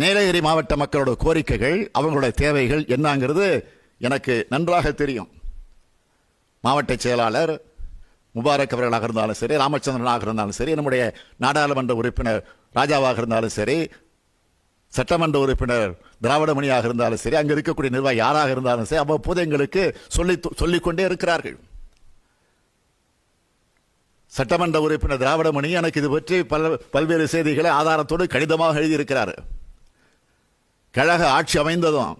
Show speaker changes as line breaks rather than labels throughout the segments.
நீலகிரி மாவட்ட மக்களோட கோரிக்கைகள் அவங்களுடைய தேவைகள் என்னங்கிறது எனக்கு நன்றாக தெரியும். மாவட்ட செயலாளர் முபாரக் அவர்களாக இருந்தாலும் சரி ராமச்சந்திரனாக இருந்தாலும் சரி நம்முடைய நாடாளுமன்ற உறுப்பினர் ராஜாவாக இருந்தாலும் சரி சட்டமன்ற உறுப்பினர் திராவிடமணியாக இருந்தாலும் சரி அங்கே இருக்கக்கூடிய நிர்வாகி யாராக இருந்தாலும் சரி அவ்வப்போது எங்களுக்கு சொல்லி சொல்லிக்கொண்டே இருக்கிறார்கள். சட்டமன்ற உறுப்பினர் திராவிடமணி எனக்கு இது பற்றி பல பல்வேறு செய்திகளை ஆதாரத்தோடு கடிதமாக எழுதியிருக்கிறார். கழக ஆட்சி அமைந்ததும்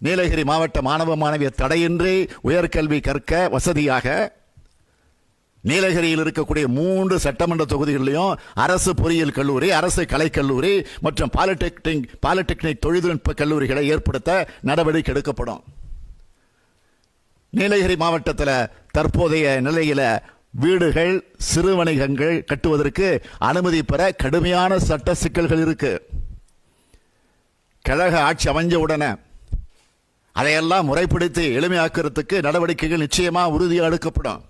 நீலகிரி மாவட்ட மாணவ மாணவியர் தடையின்றி உயர்கல்வி கற்க வசதியாக நீலகிரியில் இருக்கக்கூடிய மூன்று சட்டமன்ற தொகுதிகளிலும் அரசு பொறியியல் கல்லூரி அரசு கலைக்கல்லூரி மற்றும் பாலிடெக்னிக் பாலிடெக்னிக் தொழில்நுட்ப கல்லூரிகளை ஏற்படுத்த நடவடிக்கை எடுக்கப்படும். நீலகிரி மாவட்டத்தில் தற்போதைய நிலையில் வீடுகள் சிறு வணிகங்கள் கட்டுவதற்கு அனுமதி பெற கடுமையான சட்ட சிக்கல்கள் இருக்குது கழக ஆட்சி அமைஞ்ச உடனே அதையெல்லாம் முறைப்படுத்தி எளிமையாக்குறதுக்கு நடவடிக்கைகள் நிச்சயமாக உறுதியாக எடுக்கப்படும்.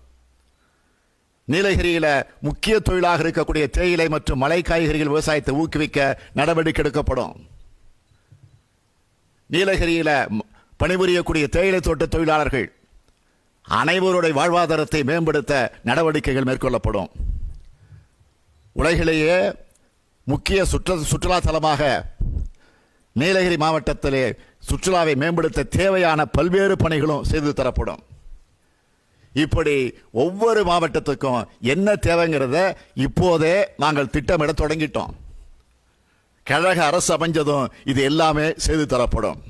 நீலகிரியில் முக்கிய தொழிலாக இருக்கக்கூடிய தேயிலை மற்றும் மலை காய்கறிகள் விவசாயத்தை ஊக்குவிக்க நடவடிக்கை எடுக்கப்படும். நீலகிரியில் பணிபுரியக்கூடிய தேயிலை தோட்ட தொழிலாளர்கள் அனைவருடைய வாழ்வாதாரத்தை மேம்படுத்த நடவடிக்கைகள் மேற்கொள்ளப்படும். உலகிலேயே முக்கிய சுற்று சுற்றுலா தலமாக நீலகிரி மாவட்டத்திலே சுற்றுலாவை மேம்படுத்த தேவையான பல்வேறு பணிகளும் செய்து தரப்படும். இப்படி ஒவ்வொரு மாவட்டத்துக்கும் என்ன தேவைங்கிறத இப்போதே நாங்கள் திட்டமிட தொடங்கிட்டோம். கழக அரசு அமைஞ்சதும் இது எல்லாமே செய்து தரப்படும்.